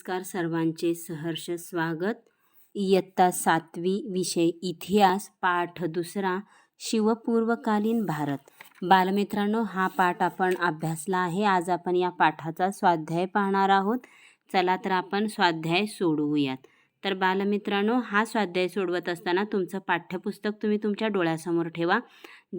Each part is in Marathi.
नमस्कार सर्वांचे सहर्ष स्वागत. इयत्ता सातवी विषय इतिहास पाठ दुसरा शिवपूर्वकालीन भारत. बालमित्रांनो हा पाठ आपण अभ्यासला आहे. आज आपण या पाठाचा स्वाध्याय पाहणार आहोत. चला तर आपण स्वाध्याय सोडवूयात. तर बालमित्रांनो हा स्वाध्याय सोडवत असताना तुमचं पाठ्यपुस्तक तुम्ही तुमच्या डोळ्यासमोर ठेवा.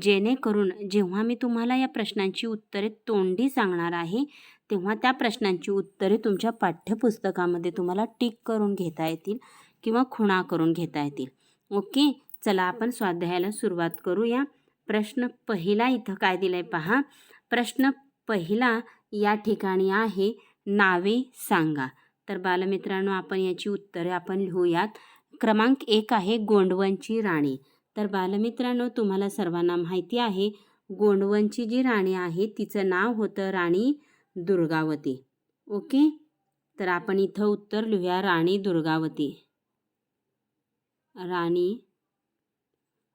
जेणेकरून जेव्हा मी तुम्हाला या प्रश्नांची उत्तरे तोंडी सांगणार आहे तेव्हा त्या प्रश्नांची उत्तरे तुमच्या पाठ्यपुस्तकामध्ये तुम्हाला टिक करून घेता येतील किंवा खुणा करून घेता येतील. ओके? चला आपण स्वाध्यायाला सुरुवात करूया प्रश्न पहिला इथं काय दिलं आहे पहा. प्रश्न पहिला या ठिकाणी आहे नावे सांगा. तर बालमित्रांनो आपण याची उत्तरे आपण लिहूयात. क्रमांक एक आहे गोंडवनची राणी. तर बालमित्रांनो तुम्हाला सर्वांना माहिती आहे गोंडवनची जी राणी आहे तिचं नाव होतं राणी दुर्गावती. ओके? तर आपण इथं उत्तर लिहूया राणी दुर्गावती. राणी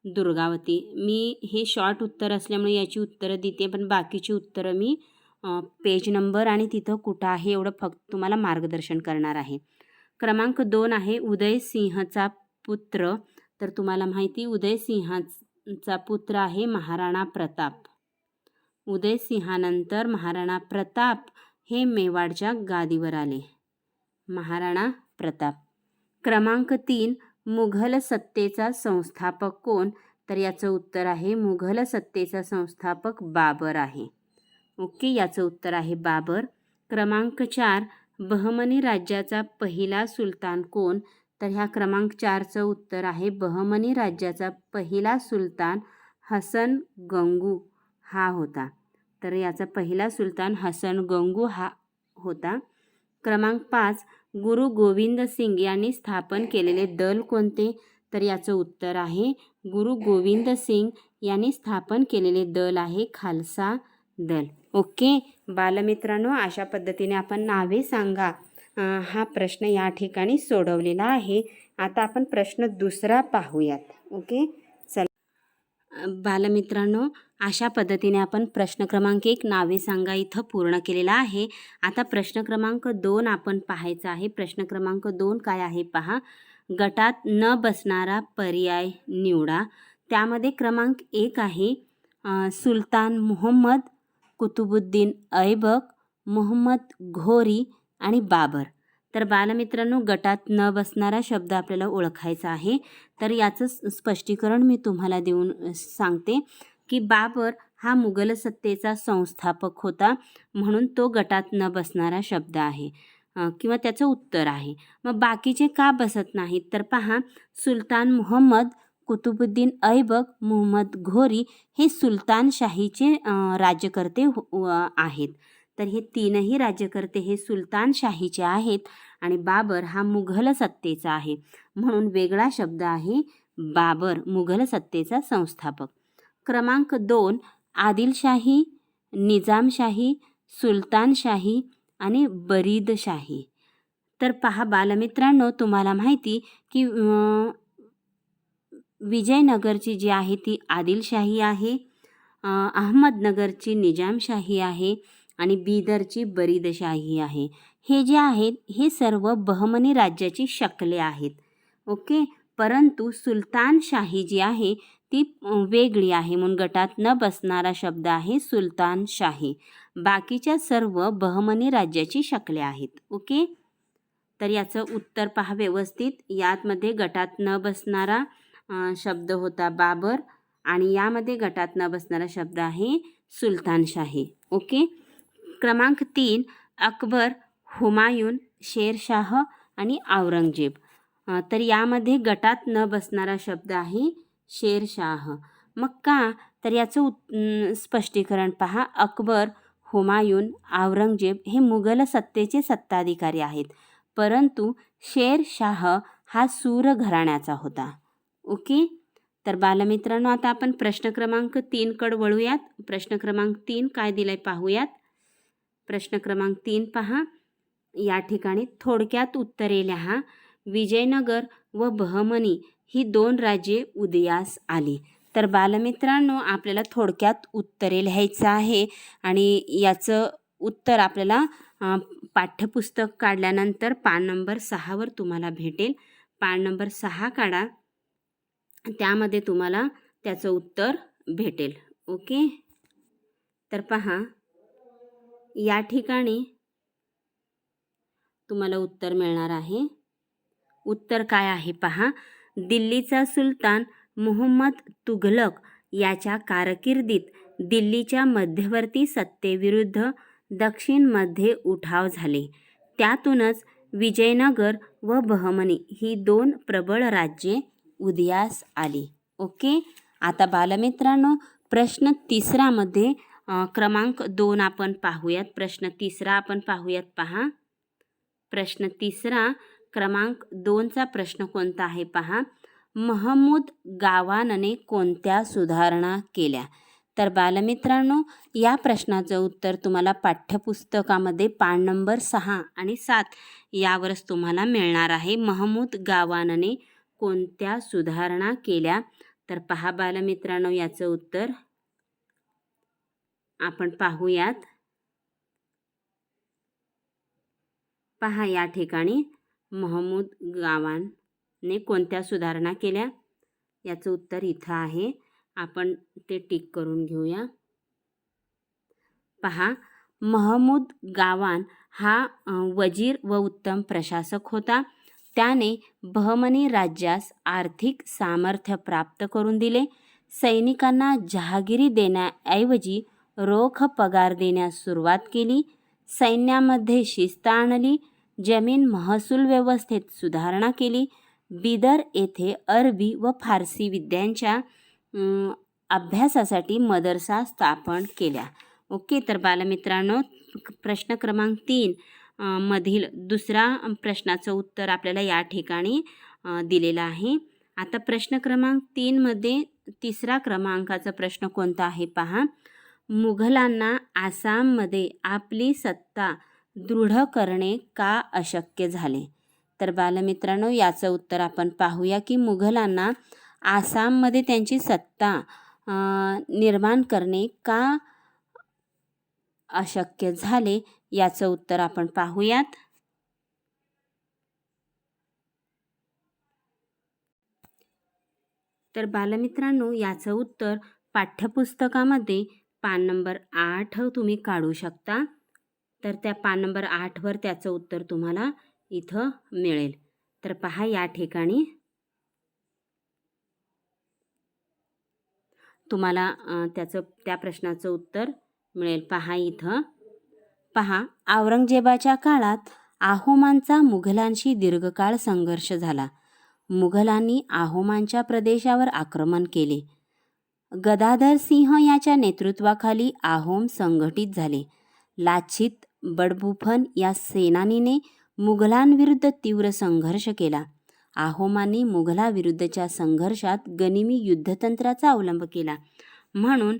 दुर्गावती. मी हे शॉर्ट उत्तर असल्यामुळे याची उत्तरं देते पण बाकीची उत्तरं मी पेज नंबर आणि तिथं कुठं आहे एवढं फक्त तुम्हाला मार्गदर्शन करणार आहे. क्रमांक दोन आहे उदयसिंहचा पुत्र. तर तुम्हाला माहिती उदयसिंहाचा पुत्र आहे महाराणा प्रताप. उदयसिंहानंतर महाराणा प्रताप हे मेवाडच्या गादीवर आले. महाराणा प्रताप. क्रमांक तीन मुघल सत्तेचा संस्थापक कोण? तर याचं उत्तर आहे मुघल सत्तेचा संस्थापक बाबर आहे. ओके याचं उत्तर आहे बाबर. क्रमांक चार बहमनी राज्याचा पहिला सुलतान कोण? तर ह्या क्रमांक चारचं उत्तर आहे बहमनी राज्याचा पहिला सुलतान हसन गंगू. हा होता. तर याचा पहिला सुलतान हसन गंगू हा होता. क्रमांक पाच गुरु गोविंद सिंग यांनी स्थापन केलेले दल कोणते? तर याचं उत्तर आहे गुरु गोविंद सिंग यांनी स्थापन केलेले दल आहे खालसा दल. ओके? बालमित्रांनो अशा पद्धतीने आपण नावे सांगा. हा प्रश्न या ठिकाणी सोडवलेला आहे. आता आपण प्रश्न दुसरा पाहूयात. ओके? चला. बालमित्रांनो अशा पद्धतीने आपण प्रश्न क्रमांक एक नावे सांगा इथं पूर्ण केलेला आहे. आता प्रश्न क्रमांक दोन आपण पाहायचा आहे. प्रश्न क्रमांक दोन काय आहे पहा. गटात न बसणारा पर्याय निवडा. त्यामध्ये क्रमांक एक आहे सुलतान मोहम्मद कुतुबुद्दीन ऐबक मोहम्मद घोरी आणि बाबर. तर बालमित्रांनो गटात न बसणारा शब्द आपल्याला ओळखायचा आहे. तर याचं स्पष्टीकरण मी तुम्हाला देऊन सांगते. की बाबर हा मुघल सत्तेचा संस्थापक होता म्हणून तो गटात न बसणारा शब्द आहे किंवा त्याचं उत्तर आहे. मग बाकीचे का बसत नाहीत? तर पहा सुलतान मोहम्मद कुतुबुद्दीन ऐबक मोहम्मद घोरी हे सुलतानशाहीचे राज्यकर्ते हो- व- आहेत. तर हे तीनही राज्यकर्ते हे सुलतानशाहीचे आहेत आणि बाबर हा मुघल सत्तेचा आहे. म्हणून वेगळा शब्द आहे बाबर मुघल सत्तेचा संस्थापक. क्रमांक दोन आदिलशाही निजामशाही सुलतानशाही आणि बरीदशाही. तर पहा बालमित्रांनो तुम्हाला माहिती की विजयनगरची जी आहे ती आदिलशाही आहे अहमदनगरची निजामशाही आहे आणि बीदरची बरीदशाही आहे. हे जे आहेत हे सर्व बहमनी राज्याची शकले आहेत. ओके? परंतु सुलतानशाही जी आहे ती वेगळी आहे म्हणून गटात न बसणारा शब्द आहे सुलतानशाही बाकीच्या सर्व बहमनी राज्याची शकले आहेत. ओके? तर याचं उत्तर पहा व्यवस्थित. यातमध्ये गटात न बसणारा शब्द होता बाबर आणि यामध्ये गटात न बसणारा शब्द आहे सुलतानशाही ओके? क्रमांक तीन अकबर हुमायून शेरशाह आणि औरंगजेब. तर यामध्ये गटात न बसणारा शब्द आहे शेरशाह. मग का तर याचं उत् स्पष्टीकरण पहा. अकबर हुमायून औरंगजेब हे मुघल सत्तेचे सत्ताधिकारी आहेत. परंतु शेरशाह हा सूर घराण्याचा होता. ओके? तर बालमित्रांनो आता आपण प्रश्न क्रमांक तीनकडे वळूयात. प्रश्न क्रमांक तीन काय दिलाय पाहूयात. प्रश्न क्रमांक तीन पहा. या ठिकाणी थोडक्यात उत्तरे लिहा. विजयनगर व बहमनी ही दोन राज्ये उदयास आली. तर बालमित्रांनो आपल्याला थोडक्यात उत्तरे लिहायचं आहे आणि याचं उत्तर आपल्याला पाठ्यपुस्तक काढल्यानंतर पान नंबर सहावर तुम्हाला भेटेल. पान नंबर सहा काढा. त्यामध्ये तुम्हाला त्याचं उत्तर भेटेल. ओके? तर पहा. या ठिकाणी तुम्हाला उत्तर मिळणार आहे. उत्तर काय आहे? पहा. दिल्लीचा सुलतान मुहम्मद तुघलक याच्या कारकिर्दीत दिल्लीच्या मध्यवर्ती सत्तेविरुद्ध दक्षिणमध्ये उठाव झाले. त्यातूनच विजयनगर व बहमनी ही दोन प्रबळ राज्ये उदयास आली. ओके? आता बालमित्रांनो प्रश्न तिसरामध्ये क्रमांक दोन आपण पाहूयात. प्रश्न तिसरा आपण पाहूयात पहा. प्रश्न तिसरा क्रमांक दोनचा प्रश्न कोणता आहे पहा? महमूद गावानने कोणत्या सुधारणा केल्या? तर बालमित्रांनो या प्रश्नाचं उत्तर तुम्हाला पाठ्यपुस्तकामध्ये पान नंबर सहा आणि सात यावरच तुम्हाला मिळणार आहे. महमूद गावानने कोणत्या सुधारणा केल्या? तर पहा बालमित्रांनो याचं उत्तर आपण पाहूयात. पहा या ठिकाणी. महमूद गावाने कोणत्या सुधारणा केल्या? याचं उत्तर इथं आहे. आपण ते टिक करून घेऊया. पहा महमूद गावान हा वजीर व उत्तम प्रशासक होता. त्याने बहमनी राज्यास आर्थिक सामर्थ्य प्राप्त करून दिले. सैनिकांना जहागिरी देण्याऐवजी रोख पगार देण्यास सुरुवात केली. सैन्यामध्ये शिस्त आणली. जमीन महसूल व्यवस्थेत सुधारणा केली. बिदर येथे अरबी व फारसी विद्यांच्या अभ्यासासाठी मदरसा स्थापन केल्या. ओके तर बालमित्रांनो प्रश्न क्रमांक तीन मधील दुसरा प्रश्नाचं उत्तर आपल्याला या ठिकाणी दिलेलं आहे. आता प्रश्न क्रमांक तीनमध्ये तिसरा क्रमांकाचा प्रश्न कोणता आहे पहा. मुघलांना आसाममध्ये आपली सत्ता दृढ करणे का अशक्य झाले? तर बालमित्रांनो याचं उत्तर आपण पाहूया की मुघलांना आसाममध्ये त्यांची सत्ता निर्माण करणे का अशक्य झाले याचं उत्तर आपण पाहूयात. तर बालमित्रांनो याचं उत्तर पाठ्यपुस्तकामध्ये पान नंबर आठ तुम्ही काढू शकता. तर त्या पान नंबर आठवर त्याचं उत्तर तुम्हाला इथं मिळेल. तर पहा या ठिकाणी. तुम्हाला त्याचं त्या प्रश्नाचं उत्तर मिळेल. पहा इथं. पहा औरंगजेबाच्या काळात आहोमांचा मुघलांशी दीर्घकाळ संघर्ष झाला. मुघलांनी आहोमांच्या प्रदेशावर आक्रमण केले. गदाधर सिंह याच्या नेतृत्वाखाली आहोम संघटित झाले. लाछित बडबुफन या सेनानीने मुघलांविरुद्ध तीव्र संघर्ष केला. आहोमांनी मुघलाविरुद्धच्या संघर्षात गनिमी युद्धतंत्राचा अवलंब केला. म्हणून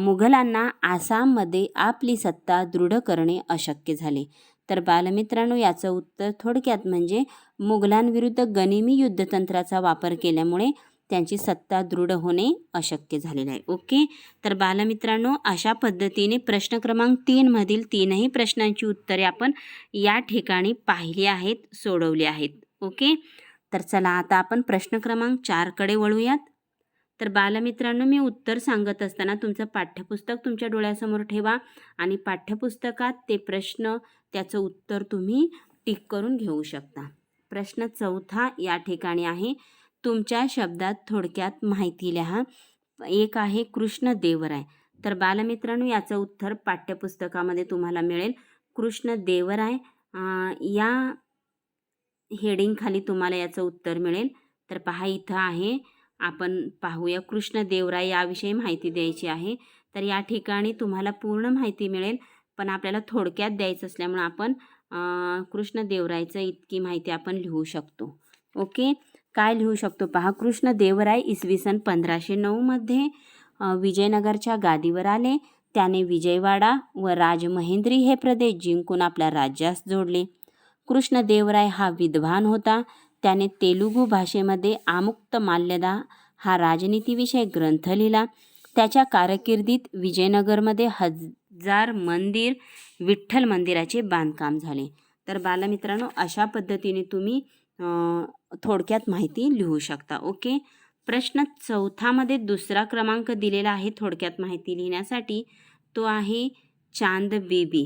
मुघलांना आसाममध्ये आपली सत्ता दृढ करणे अशक्य झाले. तर बालमित्रांनो याचं उत्तर थोडक्यात म्हणजे मुघलांविरुद्ध गनिमी युद्धतंत्राचा वापर केल्यामुळे त्यांची सत्ता दृढ होणे अशक्य झालेलं आहे. ओके? तर बालमित्रांनो अशा पद्धतीने प्रश्न क्रमांक तीनमधील तीनही प्रश्नांची उत्तरे आपण या ठिकाणी पाहिली आहेत सोडवली आहेत. ओके? तर चला आता आपण प्रश्न क्रमांक चारकडे वळूयात. तर बालमित्रांनो मी उत्तर सांगत असताना तुमचं पाठ्यपुस्तक तुमच्या डोळ्यासमोर ठेवा आणि पाठ्यपुस्तकात ते प्रश्न त्याचं उत्तर तुम्ही टिक करून घेऊ शकता. प्रश्न चौथा या ठिकाणी आहे. तुमच्या शब्दात थोडक्यात माहिती लिहा. एक आहे कृष्ण देवराय. तर बालमित्रांनो याचं उत्तर पाठ्यपुस्तकामध्ये तुम्हाला मिळेल. कृष्ण देवराय या हेडिंगखाली तुम्हाला याचं उत्तर मिळेल. तर पहा इथं आहे. आपण पाहूया कृष्ण देवराय याविषयी माहिती द्यायची आहे. तर या ठिकाणी तुम्हाला पूर्ण माहिती मिळेल. पण आपल्याला थोडक्यात द्यायचं असल्यामुळं आपण कृष्णदेवरायचं कृष्ण देवरायचं इतकी माहिती आपण लिहू शकतो. ओके? काय लिहू शकतो? पहा कृष्ण देवराय इसवी सन पंधराशे नऊमध्ये विजयनगरच्या गादीवर आले. त्याने विजयवाडा व राजमहेंद्री हे प्रदेश जिंकून आपल्या राज्यास जोडले. कृष्णदेवराय हा विद्वान होता. त्याने तेलुगू भाषेमध्ये आमुक्त माल्यदा हा राजनीतीविषयक ग्रंथ लिहिला. त्याच्या कारकिर्दीत विजयनगरमध्ये हजार मंदिर विठ्ठल मंदिराचे बांधकाम झाले. तर बालमित्रांनो अशा पद्धतीने तुम्ही थोडक्यात माहिती लिहू शकता. ओके? प्रश्न चौथामध्ये दुसरा क्रमांक दिलेला आहे थोडक्यात माहिती लिहिण्यासाठी. तो आहे चांद बेबी.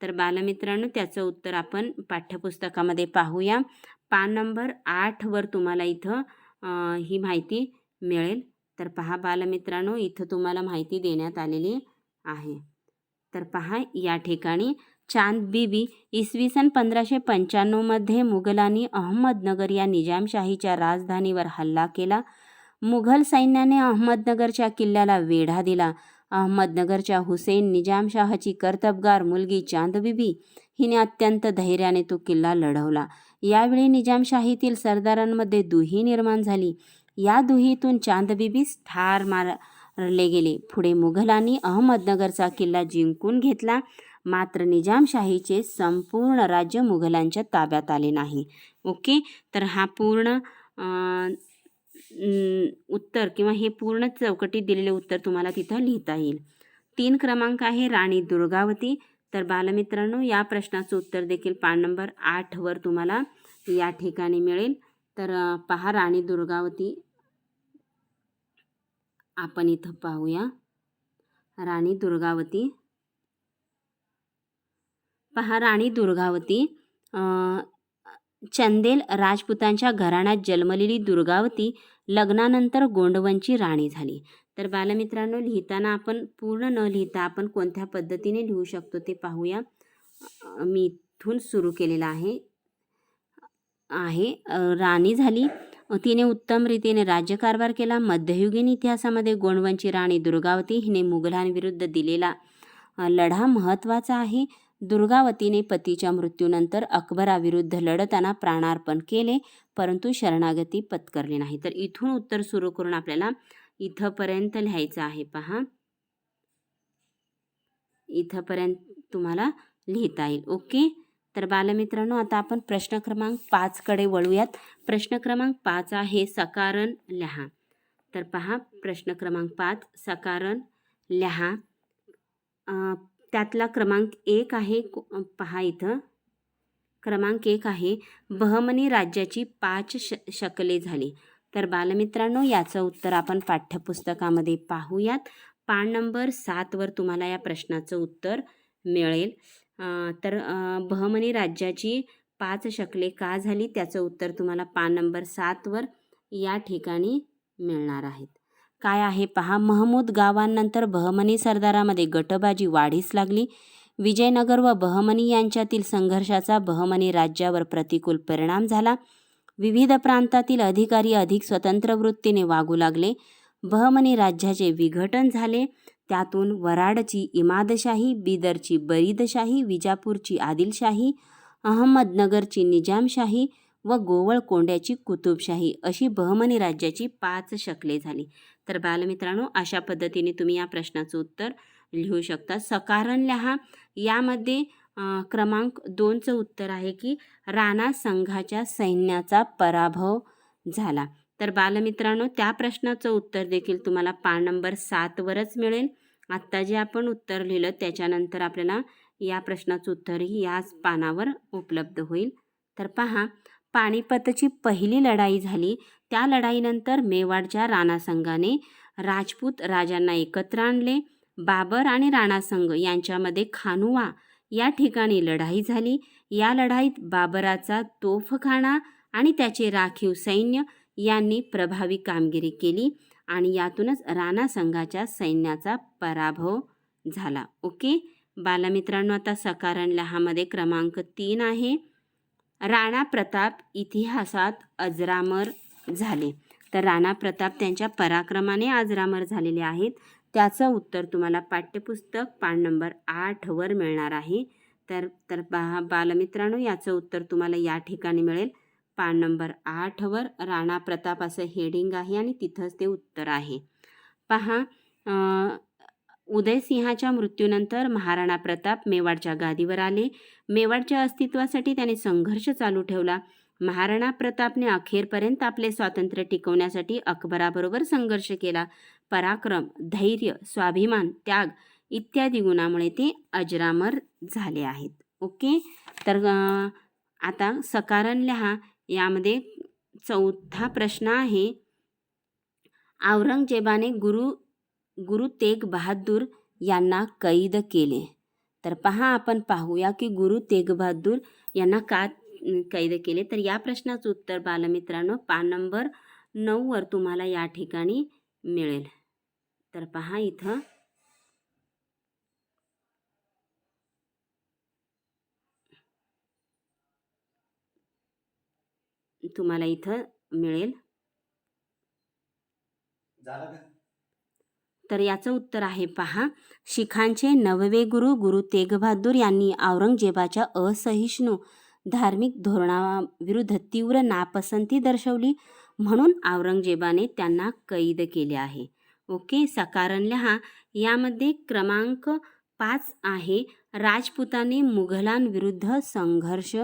तर बालमित्रांनो त्याचं उत्तर आपण पाठ्यपुस्तकामध्ये पाहूया. पान नंबर आठवर तुम्हाला इथं ही माहिती मिळेल. तर पहा बालमित्रांनो इथं तुम्हाला माहिती देण्यात आलेली आहे. तर पहा या ठिकाणी. चांद बीबी इसवी सन पंधराशे पंच्याण्णवमध्ये मुघलांनी अहमदनगर या निजामशाहीच्या राजधानीवर हल्ला केला. मुघल सैन्याने अहमदनगरच्या किल्ल्याला वेढा दिला. अहमदनगरच्या हुसेन निजामशाहची कर्तबगार मुलगी चांदबिबी हिने अत्यंत धैर्याने तो किल्ला लढवला. यावेळी निजामशाहीतील सरदारांमध्ये दुही निर्माण झाली. या दुहीतून चांदबिबीस ठार मारले गेले. पुढे मुघलांनी अहमदनगरचा किल्ला जिंकून घेतला. मात्र निजामशाहीचे संपूर्ण राज्य मुघलांच्या ताब्यात आले नाही. ओके? तर हा पूर्ण उत्तर किंवा हे पूर्ण चौकटीत दिलेले उत्तर तुम्हाला तिथं लिहिता येईल. तीन क्रमांक आहे राणी दुर्गावती. तर बालमित्रांनो या प्रश्नाचं उत्तर देखील पान नंबर आठवर तुम्हाला या ठिकाणी मिळेल. तर पहा राणी दुर्गावती. आपण इथं पाहूया. राणी दुर्गावती. पहा राणी दुर्गावती. चंदेल राजपुतांच्या घराण्यात जन्मलेली दुर्गावती लग्नानंतर गोंडवनची राणी झाली. तर बालमित्रांनो लिहिताना आपण पूर्ण न लिहिता आपण कोणत्या पद्धतीने लिहू शकतो ते पाहूया. मी इथून सुरू केलेलं आहे. आहे राणी झाली. तिने उत्तम रीतीने राज्यकारभार केला. मध्ययुगीन इतिहासामध्ये गोंडवनची राणी दुर्गावती हिने मुघलांविरुद्ध दिलेला लढा महत्त्वाचा आहे. दुर्गावतीने पतीच्या मृत्यूनंतर अकबराविरुद्ध लढताना प्राणार्पण केले परंतु शरणागती पत्करली नाही. तर इथून उत्तर सुरू करून आपल्याला इथंपर्यंत लिहायचं आहे पहा. इथंपर्यंत तुम्हाला लिहिता येईल. ओके? तर बालमित्रांनो आता आपण प्रश्न क्रमांक पाचकडे वळूयात. प्रश्न क्रमांक पाच आहे सकारण लिहा. तर पहा प्रश्न क्रमांक पाच सकारण लिहा. त्यातला क्रमांक एक आहे पहा इथं. क्रमांक एक आहे बहमनी राज्याची पाच श शकले झाली. तर बालमित्रांनो याचं उत्तर आपण पाठ्यपुस्तकामध्ये पाहूयात. पान नंबर सातवर तुम्हाला या प्रश्नाचं उत्तर मिळेल. तर बहमनी राज्याची पाच शकले का झाली? त्याचं उत्तर तुम्हाला पान नंबर सातवर या ठिकाणी मिळणार आहेत. काय आहे पहा. महमूद गावांनंतर बहमनी सरदारामध्ये गटबाजी वाढीस लागली. विजयनगर व बहमनी यांच्यातील संघर्षाचा बहमनी राज्यावर प्रतिकूल परिणाम झाला. विविध प्रांतातील अधिकारी अधिक स्वतंत्र वृत्तीने वागू लागले. बहमनी राज्याचे विघटन झाले. त्यातून वराडची इमादशाही बिदरची बरीदशाही विजापूरची आदिलशाही अहमदनगरची निजामशाही व गोवळकोंड्याची कुतुबशाही अशी बहमनी राज्याची पाच शकले झाली. तर बालमित्रांनो अशा पद्धतीने तुम्ही या प्रश्नाचं उत्तर लिहू शकता. सकारण लिहा यामध्ये क्रमांक दोनचं उत्तर आहे की राणा संघाच्या सैन्याचा पराभव झाला. तर बालमित्रांनो त्या प्रश्नाचं उत्तर देखील तुम्हाला पान नंबर सातवरच मिळेल. आत्ता जे आपण उत्तर लिहिलं त्याच्यानंतर आपल्याला या प्रश्नाचं उत्तरही याच पानावर उपलब्ध होईल. तर पहा पानिपतची पहिली लढाई झाली. त्या लढाईनंतर मेवाडच्या राणासंघाने राजपूत राजांना एकत्र आणले. बाबर आणि राणासंघ यांच्यामध्ये खानुवा या ठिकाणी लढाई झाली. या लढाईत बाबराचा तोफखाना आणि त्याचे राखीव सैन्य यांनी प्रभावी कामगिरी केली आणि यातूनच राणा संघाच्या सैन्याचा पराभव झाला. ओके? बालमित्रांनो आता सकारण लहामध्ये क्रमांक तीन आहे. राणा प्रताप इतिहासात अजरामर झाले. तर राणा प्रताप त्यांच्या पराक्रमाने अजरामर झालेले आहेत. त्याचं उत्तर तुम्हाला पाठ्यपुस्तक पान नंबर आठवर मिळणार आहे. तर तर बा बालमित्रांनो याचं उत्तर तुम्हाला या ठिकाणी मिळेल. पान नंबर आठवर राणा प्रताप असं हेडिंग आहे आणि तिथंच ते उत्तर आहे. पहा उदयसिंहाच्या मृत्यूनंतर महाराणा प्रताप मेवाडच्या गादीवर आले. मेवाडच्या अस्तित्वासाठी त्याने संघर्ष चालू ठेवला. महाराणा प्रतापने अखेरपर्यंत आपले स्वातंत्र्य टिकवण्यासाठी अकबराबरोबर संघर्ष केला. पराक्रम धैर्य स्वाभिमान त्याग इत्यादी गुणामुळे ते अजरामर झाले आहेत. ओके? तर आता सकारण लिहा यामध्ये चौथा प्रश्न आहे. औरंगजेबाने गुरु गुरु तेग बहादूर यांना कैद केले. तर पहा आपण पाहूया की गुरु तेग बहादूर यांना का कैद केले. तर या प्रश्नाचं उत्तर बालमित्रांनो पान नंबर नऊवर तुम्हाला या ठिकाणी मिळेल. तर पहा इथं. तुम्हाला इथं मिळेल. तर याचं उत्तर आहे पहा. शिखांचे नववे गुरु गुरु तेग बहादूर यांनी औरंगजेबाच्या असहिष्णू धार्मिक धोरणाविरुद्ध तीव्र नापसंती दर्शवली म्हणून औरंगजेबाने त्यांना कैद केले आहे. ओके सकारण लहा. यामध्ये क्रमांक पाच आहे. राजपुताने मुघलांविरुद्ध संघर्ष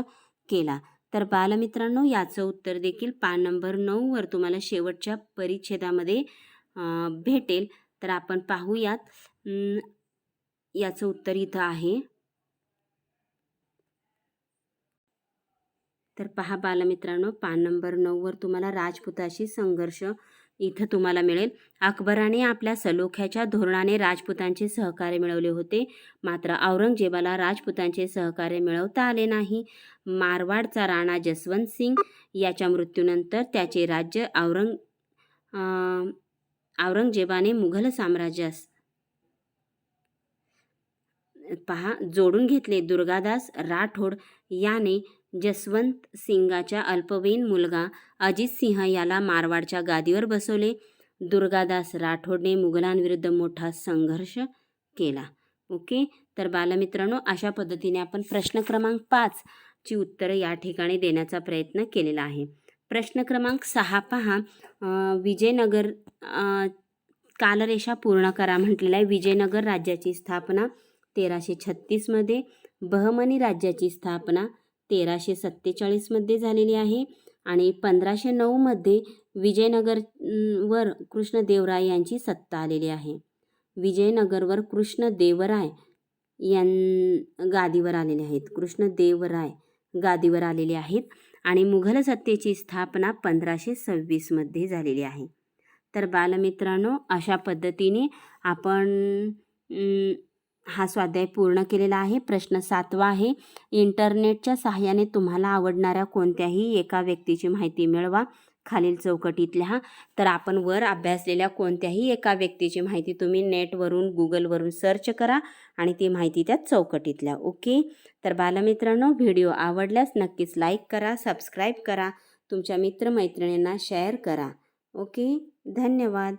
केला. तर बालमित्रांनो याचं उत्तर देखील पान नंबर नऊवर तुम्हाला शेवटच्या परिच्छेदामध्ये भेटेल. तर आपण पाहूयात. याचं उत्तर इथं आहे. तर पहा बालमित्रांनो पान नंबर नऊवर तुम्हाला राजपुताशी संघर्ष इथं तुम्हाला मिळेल. अकबराने आपल्या सलोख्याच्या धोरणाने राजपुतांचे सहकार्य मिळवले होते. मात्र औरंगजेबाला राजपुतांचे सहकार्य मिळवता आले नाही. मारवाडचा राणा जसवंत सिंग याच्या मृत्यूनंतर त्याचे राज्य औरंग औरंगजेबाने मुघल साम्राज्यास पहा जोडून घेतले. दुर्गादास राठोड याने जसवंत सिंगाच्या अल्पवयीन मुलगा अजित सिंह याला मारवाडच्या गादीवर बसवले. दुर्गादास राठोडने मुघलांविरुद्ध मोठा संघर्ष केला. ओके? तर बालमित्रांनो अशा पद्धतीने आपण प्रश्न क्रमांक पाच ची उत्तरं या ठिकाणी देण्याचा प्रयत्न केलेला आहे. प्रश्न क्रमांक सहा पहा. विजयनगर कालरेषा पूर्ण करा म्हटलेला आहे. विजयनगर राज्याची स्थापना तेराशे छत्तीसमध्ये बहमनी राज्याची स्थापना तेराशे सत्तेचाळीसमध्ये झालेली आहे आणि पंधराशे नऊमध्ये विजयनगर वर कृष्णदेवराय यांची सत्ता आलेली आहे. विजयनगरवर कृष्णदेवराय यां गादीवर आलेले आहेत. कृष्णदेवराय गादीवर आलेले आहेत आणि मुघल सत्तेची स्थापना पंधराशे सव्वीसमध्ये झालेली आहे. तर बालमित्रांनो अशा पद्धतीने आपण हा स्वाध्याय पूर्ण केलेला आहे. प्रश्न सातवा आहे. इंटरनेटच्या सहाय्याने तुम्हाला आवडणाऱ्या कोणत्याही एका व्यक्तीची माहिती मिळवा. खालील चौकटीतल्या तर आपण वर अभ्यासलेल्या कोणत्याही एका व्यक्तीची माहिती तुम्ही नेटवरून गुगलवरून सर्च करा आणि ती माहिती त्या चौकटीतल्या ओके? तर बालमित्रांनो व्हिडिओ आवडल्यास नक्कीच लाईक करा सबस्क्राईब करा. तुमच्या मित्रमैत्रिणींना शेअर करा. ओके? धन्यवाद.